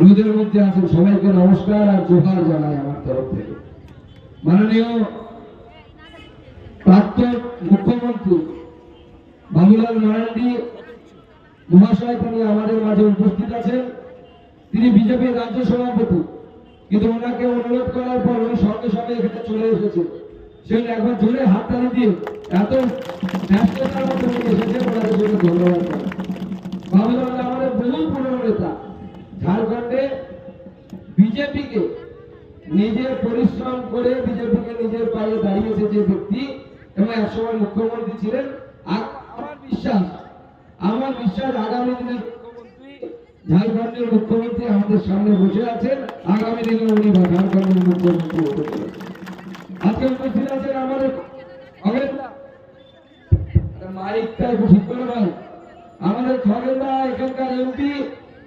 রোদের মধ্যে আছেন, সবাইকে নমস্কার আর জোহার জানাই আমার তরফ থেকে। মাননীয় প্রাক্তন মুখ্যমন্ত্রী বাবুলাল মারান্ডি মহাশয় তিনি আমাদের মাঝে উপস্থিত আছেন। তিনি বিজেপির রাজ্য সভাপতি, কিন্তু ওনাকে অনুরোধ করার পর উনি সঙ্গে সঙ্গে এখানে চলে এসেছেন। সেজন্য একবার জোরে হাততালি দিয়ে এত ব্যস্ততার মধ্যে উনি এসেছেন, ওনাদের জন্য ধন্যবাদ বাবুলাল আমাদের বহু পুরনো নেতা। ঝাড়খণ্ডে বিজেপিকে নিজের পরিশ্রম করে বিজেপিকে নিজের পায়ে দাঁড়িয়েছে যে ব্যক্তি এবং একসময় মুখ্যমন্ত্রী ছিলেন। আ- আমার বিশ্বাস আমার বিশ্বাস আগামী মুখ্যমন্ত্রী, ঝাড়খণ্ডের মুখ্যমন্ত্রী আমাদের সামনে বসে আছেন। আগামী দিনে উনি ঝাড়খণ্ডের মুখ্যমন্ত্রী হতে আজকে উপস্থিত আছেন আমাদের মাইকটা একটু ঠিক করে ভাই আমাদের খগেনদা এখানকার এমপি।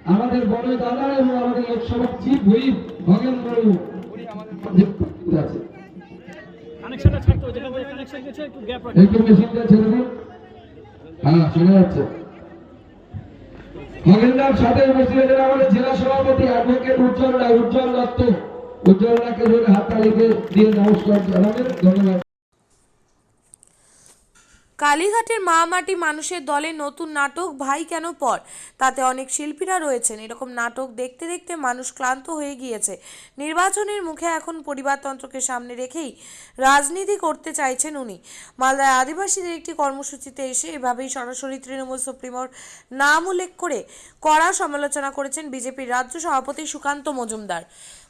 আমাদের বড় দাদা এবং আমাদের লোকসভা চিফ হুইপ একটু রাখতে একটু মেশিনটা ছেড়ে দিন। হ্যাঁ যাচ্ছে। সাথে আমাদের জেলা সভাপতি অ্যাডভোকেট উজ্জ্বল রায়। উজ্জ্বল দত্ত উজ্জ্বল রায়কে ধরে হাততালিকে দিয়ে নমস্কার জানাবেন। ধন্যবাদ। কালীঘাটের মামাটি মানুষের দলে নতুন নাটক ভাই কেন পর? তাতে অনেক শিল্পীরা রয়েছেন। এরকম নাটক দেখতে দেখতে মানুষ ক্লান্ত হয়ে গিয়েছে। নির্বাচনের মুখে এখন পরিবারতন্ত্রকে সামনে রেখেই রাজনীতি করতে চাইছেন উনি। মালদায় আদিবাসীদের একটি কর্মসূচিতে এসে এভাবেই সরাসরি তৃণমূল সুপ্রিমোর নাম উল্লেখ করে কড়া সমালোচনা করেছেন বিজেপির রাজ্য সভাপতি সুকান্ত মজুমদার।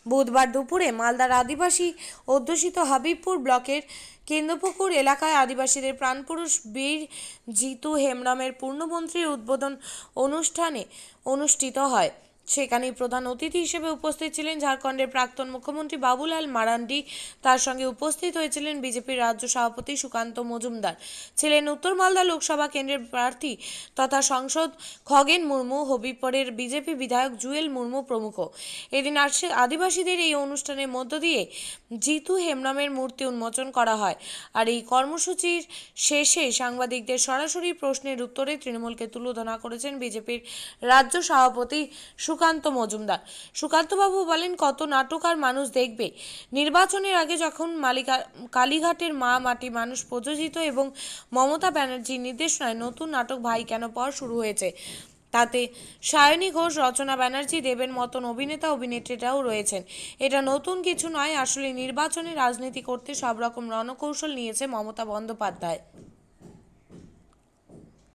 বুধবার দুপুরে মালদার আদিবাসী অধ্যুষিত হাবিবপুর ব্লকের কেন্দ্রপুকুর এলাকায় আদিবাসীদের প্রাণপুরুষ বীর জিতু হেমরামের পূর্ণমন্ত্রীর উদ্বোধন অনুষ্ঠানে অনুষ্ঠিত হয়। সেখানে প্রধান অতিথি হিসেবে উপস্থিত ছিলেন ঝাড়খণ্ডের প্রাক্তন মুখ্যমন্ত্রী বাবুলাল মারান্ডি। তার সঙ্গে উপস্থিত হয়েছিলেন বিজেপির রাজ্য সভাপতি সুকান্ত মজুমদার। ছিলেন উত্তর মালদা লোকসভা কেন্দ্রের প্রার্থী তথা সংসদ খগেন মুর্মু, হবিবপুরের বিজেপি বিধায়ক জুয়েল মুর্মু প্রমুখ। এদিন আদিবাসীদের এই অনুষ্ঠানের মধ্য দিয়ে জিতু হেমরামের মূর্তি উন্মোচন করা হয়। আর এই কর্মসূচির শেষে সাংবাদিকদের সরাসরি প্রশ্নের উত্তরে তৃণমূলকে তুলোধনা করেছেন বিজেপির রাজ্য সভাপতি সুকান্ত মজুমদার। সুকান্তবাবু বলেন, কত নাটক আর মানুষ দেখবে। নির্বাচনের আগে যখন মালিকা কালীঘাটের মা মাটি মানুষ প্রযোজিত এবং মমতা ব্যানার্জির নির্দেশনায় নতুন নাটক ভাই কেন পর শুরু হয়েছে, তাতে সায়নী ঘোষ, রচনা ব্যানার্জি দেবের মতন অভিনেতা, অভিনেত্রীরাও রয়েছেন। এটা নতুন কিছু নয়, আসলে নির্বাচনে রাজনীতি করতে সব রকম রণকৌশল নিয়েছে মমতা বন্দ্যোপাধ্যায়।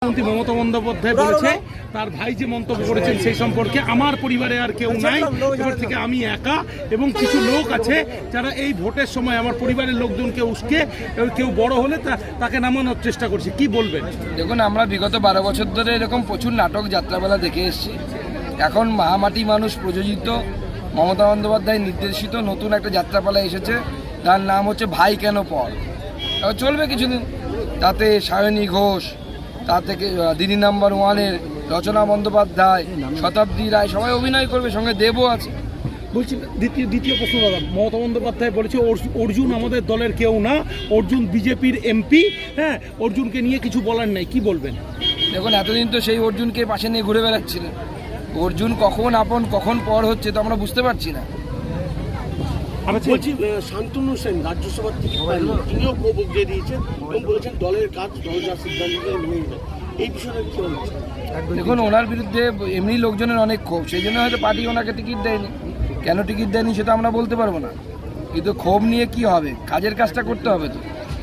মুখ্যমন্ত্রী মমতা বন্দ্যোপাধ্যায় বলেছে তার ভাই যে মন্তব্য করেছেন সেই সম্পর্কে আমার পরিবারে আর কেউ নাই। এবার থেকে আমি একা এবং কিছু লোক আছে যারা এই ভোটের সময় আমার পরিবারের লোকজনকে উস্কে কেউ বড় হলে তা- তাকে নামানোর চেষ্টা করছে। কি বলবেন? দেখুন আমরা বিগত বারো বছর ধরে এরকম প্রচুর নাটক যাত্রাপালা দেখে এসেছি। এখন মাহামাটি মানুষ প্রযোজিত মমতা বন্দ্যোপাধ্যায় নির্দেশিত নতুন একটা যাত্রাপালা এসেছে। তার নাম হচ্ছে ভাই কেন পর। চলবে কিছুদিন। তাতে সায়নী ঘোষ তা থেকে দিদি নাম্বার ওয়ানের রচনা বন্দ্যোপাধ্যায় শতাব্দী রায় সবাই অভিনয় করবে সঙ্গে দেবও আছে। বলছি দ্বিতীয় দ্বিতীয় প্রশ্ন দাদা মমতা বন্দ্যোপাধ্যায় বলেছে অর্জু- অর্জুন আমাদের দলের কেউ না অর্জুন বিজেপির এমপি হ্যাঁ অর্জুনকে নিয়ে কিছু বলার নাই কি বলবেন? দেখুন এতদিন তো সেই অর্জুনকে পাশে নিয়ে ঘুরে বেড়াচ্ছিলেন। অর্জুন কখন আপন কখন পর হচ্ছে তো আমরা বুঝতে পারছি না। বলছি শান্তনু সেন রাজ্যসভার টিকিট পাননি তিনিও ক্ষোভ উগড়ে দিয়েছেন এবং বলেছেন দলের কাজ দল যার সিদ্ধান্ত নেয় মেনে নেবে। এই বিষয়টা কি হচ্ছে? দেখুন ওনার বিরুদ্ধে এমনি লোকজনের অনেক ক্ষোভ সেই জন্য হয়তো পার্টি ওনাকে টিকিট দেয়নি। কেন টিকিট দেয়নি সেটা আমরা বলতে পারব না। কিন্তু ক্ষোভ নিয়ে কি হবে? কাজের কাজটা করতে হবে তো।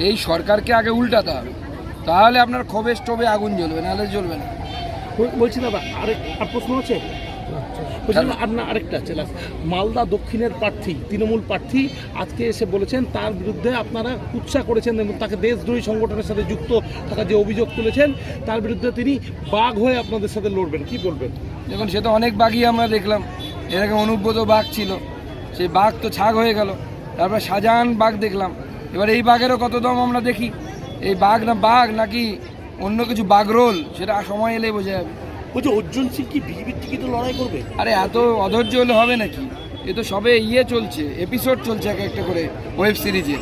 এই সরকারকে আগে উল্টাতে হবে। তাহলে আপনার ক্ষোভে স্টোভে আগুন জ্বলবে নাহলে জ্বলবে না। বলছি দাদা আরেক আর প্রশ্ন আছে। আর না, আরেকটা আছে। মালদা দক্ষিণের প্রার্থী, তৃণমূল প্রার্থী, আজকে এসে বলেছেন তার বিরুদ্ধে আপনারা কুৎসা করেছেন এবং তাকে দেশদ্রোহী সংগঠনের সাথে যুক্ত থাকার যে অভিযোগ তুলেছেন, তার বিরুদ্ধে তিনি বাঘ হয়ে আপনাদের সাথে লড়বেন। কি বলবেন? দেখুন, সে তো অনেক বাঘই আমরা দেখলাম। এরকম অনুব্রত বাঘ ছিল। সেই বাঘ তো ছাগ হয়ে গেল। তারপর শাহজাহান বাঘ দেখলাম। এবার এই বাঘেরও কত দম আমরা দেখি। এই বাঘ না বাঘ নাকি অন্য কিছু বাঘ রোল সেটা সময় এলেই বোঝা যাবে। বলছি অর্জুন সিং কি বিজেপির টিকিটে লড়াই করবে? আরে এত অধৈর্য হলে হবে নাকি? এ তো সবে ইয়ে চলছে এপিসোড চলছে এক একটা করে ওয়েব সিরিজে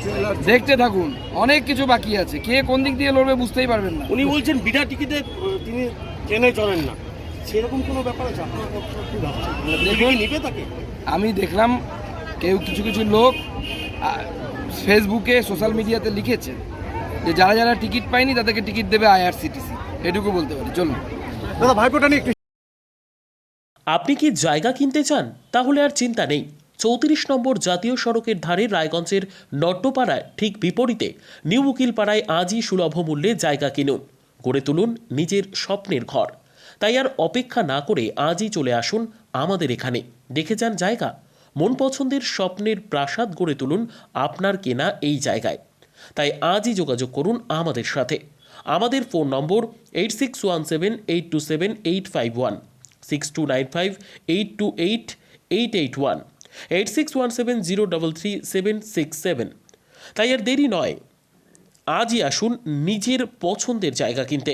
দেখতে থাকুন অনেক কিছু বাকি আছে। কে কোন দিক দিয়ে লড়বে বুঝতেই পারবেন না। উনি বলছেন বিনা টিকিটে তিনি ট্রেনে চলেন না। সেরকম কোনো ব্যাপার আছে? আপনার ভাবছেন মানে নেবে তাকে? আমি দেখলাম কেউ কিছু কিছু লোক ফেসবুকে সোশ্যাল মিডিয়াতে লিখেছে যে যারা যারা টিকিট পায়নি তাদেরকে টিকিট দেবে আইআরসিটিসি এটুকু বলতে পারি। চলুন। দাদা, ভাইপোটা নিয়ে একটু আপনি কি জায়গা কিনতে চান? তাহলে আর চিন্তা নেই। চৌত্রিশ নম্বর জাতীয় সড়কের ধারে রায়গঞ্জের নট্টপাড়ায় ঠিক বিপরীতে নিউ উকিলপাড়ায় আজই সুলভ মূল্যে জায়গা কিনুন। গড়ে তুলুন নিজের স্বপ্নের ঘর। তাই আর অপেক্ষা না করে আজই চলে আসুন আমাদের এখানে। দেখে যান জায়গা। মন পছন্দের স্বপ্নের প্রাসাদ গড়ে তুলুন আপনার কেনা এই জায়গায়। তাই আজই যোগাযোগ করুন আমাদের সাথে। আমাদের phone number eight six one seven eight two seven eight five one six two nine five eight two eight eight eight one eight six one seven zero double three seven six seven তাই আর দেরি নয়, আজই আসুন নিজের পছন্দের জায়গা কিনতে।